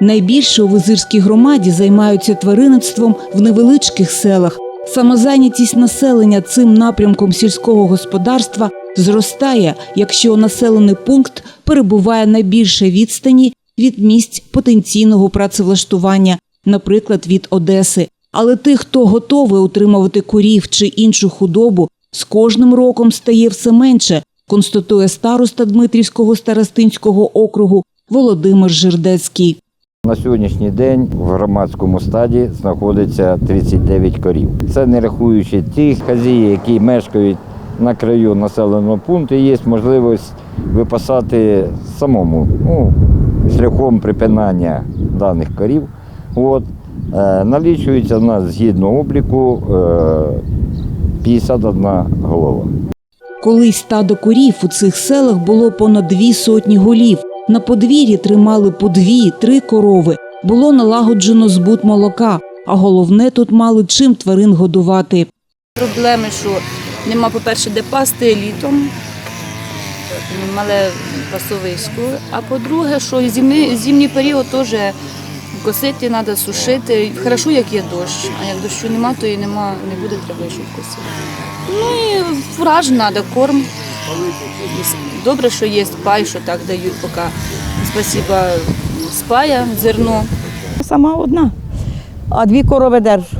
Найбільше у визирській громаді займаються тваринництвом в невеличких селах. Самозайнятість населення цим напрямком сільського господарства зростає, якщо населений пункт перебуває на більшій відстані від місць потенційного працевлаштування, наприклад, від Одеси. Але тих, хто готовий утримувати курів чи іншу худобу, з кожним роком стає все менше, констатує староста Дмитрівського старостинського округу Володимир Жирдецький. На сьогоднішній день в громадському стаді знаходиться 39 корів. Це не рахуючи тих хазії, які мешкають на краю населеного пункту, є можливість випасати самому ну, шляхом припинання даних корів. От. Е, налічується в нас згідно обліку е, 51 голова. Колись стадо корів у цих селах було понад дві сотні голів. На подвір'ї тримали по дві-три корови. Було налагоджено збут молока, а головне тут мали чим тварин годувати. Проблеми, що нема, по-перше, де пасти літом, мале пасовисько. А по-друге, що зимний, зимній період теж косити треба, сушити. Хорошо, як є дощ, а як дощу нема, то і нема, не буде треба, щоб косити. Ну і фураж треба, корм. Добре, що є пай, що так дають, поки спасіба спая, зерно. Сама одна. А дві корови держу.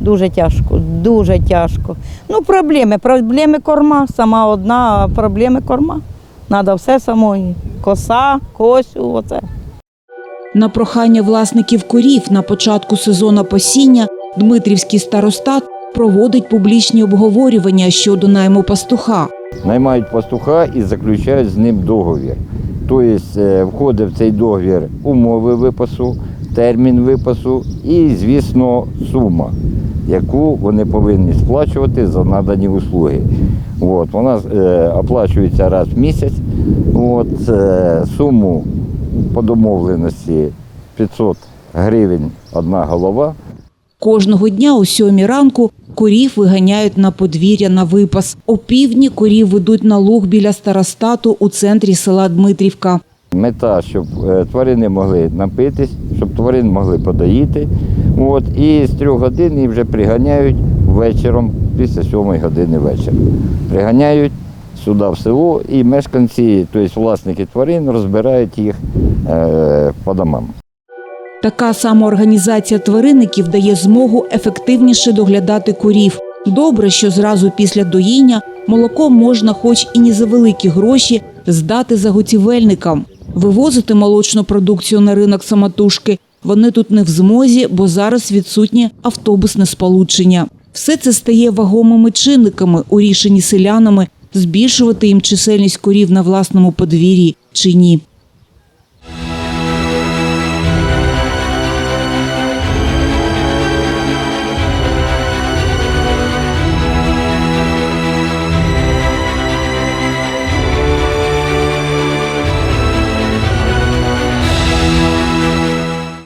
Дуже тяжко, дуже тяжко. Ну, проблеми, проблеми корма. Сама одна, а проблеми корма. Треба все самої. Коса, косю, оце. На прохання власників корів на початку сезону пасіння Дмитрівський старостат проводить публічні обговорювання щодо найму пастуха. Наймають пастуха і заключають з ним договір. Тобто е, входить в цей договір умови випасу, термін випасу і, звісно, сума, яку вони повинні сплачувати за надані услуги. От, вона е, оплачується раз в місяць. От, е, суму по домовленості 500 гривень одна голова. Кожного дня о сьомій ранку корів виганяють на подвір'я на випас. О півдні корів ведуть на луг біля старостату у центрі села Дмитрівка. Мета, щоб е, тварини могли напитись, щоб тварин могли подоїти. От, і з трьох годин їх вже приганяють вечором, після сьомої години вечора. Приганяють сюди в село і мешканці, тобто власники тварин, розбирають їх е, по домам. Така самоорганізація тваринників дає змогу ефективніше доглядати корів. Добре, що зразу після доїння молоко можна, хоч і не за великі гроші, здати заготівельникам. Вивозити молочну продукцію на ринок самотужки вони тут не в змозі, бо зараз відсутнє автобусне сполучення. Все це стає вагомими чинниками у рішенні селянами збільшувати їм чисельність корів на власному подвір'ї чи ні.